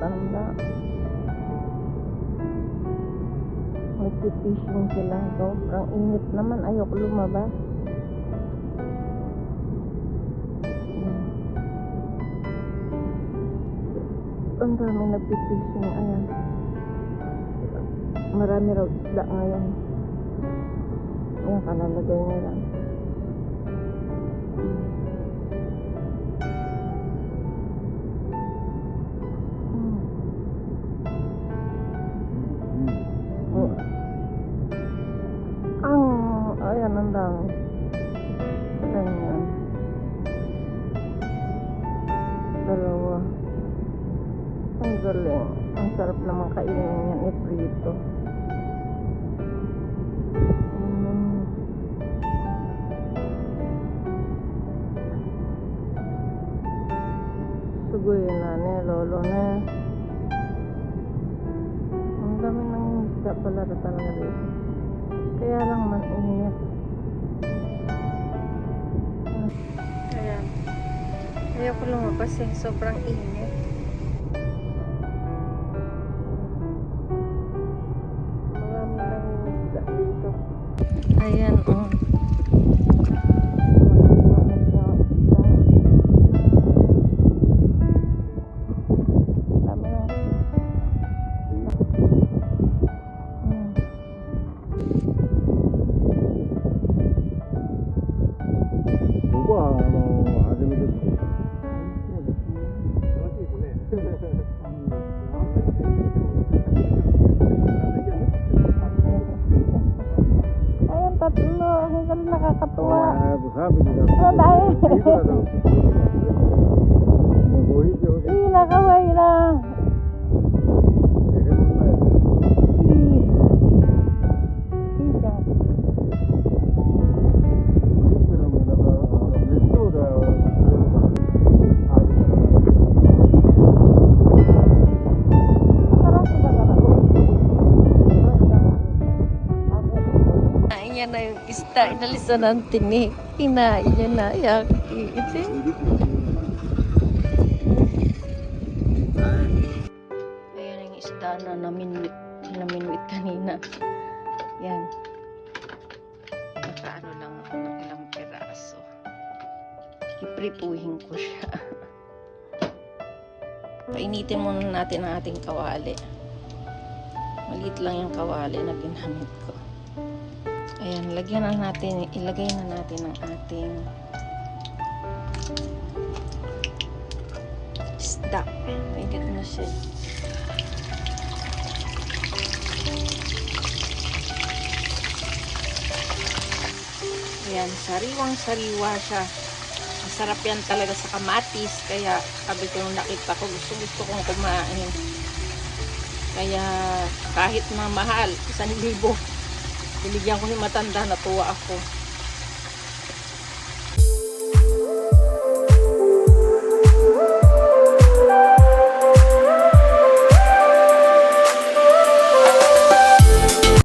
matatanda. Nagpipishing sila. Sobrang init naman. Ayoko lumabas. Hmm. Ang dami nagpipishing. Ayan. Marami raw isda ngayon. Ayan, kalalagay niya dami. Ganyan. Dalawa. Ang galing. Ang sarap naman kainin yan, iprito. Mm. Sugoy na ni lolo na. Ang dami ng isda pala talaga dito. Kaya lang man init. Ayoko lumabas eh. Sobrang init. Marami lang isda dito. Ayan, oh. Dami Ayun, tatlo. Hanggang nakakatuwa. Ah, busabi nila. Ay, Kinain na yung isda. Inalisan ng tinik. Kinain niya na. Yaki. Ito. Ayan yung isda na naminwit. Naminwit kanina. Yan. Nakaano lang ako ng ilang peraso. Ipripuhin ko siya. Painitin muna natin ang ating kawali. Maliit lang yung kawali na ginamit ko. Ayan, lagyan na natin, ilagay na natin ang ating isda. Pwede na siya. Ayan, sariwang-sariwa siya. Masarap yan talaga sa kamatis. Kaya sabi ko nung nakita ko, gusto gusto kong kumain. Kaya kahit na mahal, isang libo, binigyan ko ni matanda, natuwa ako.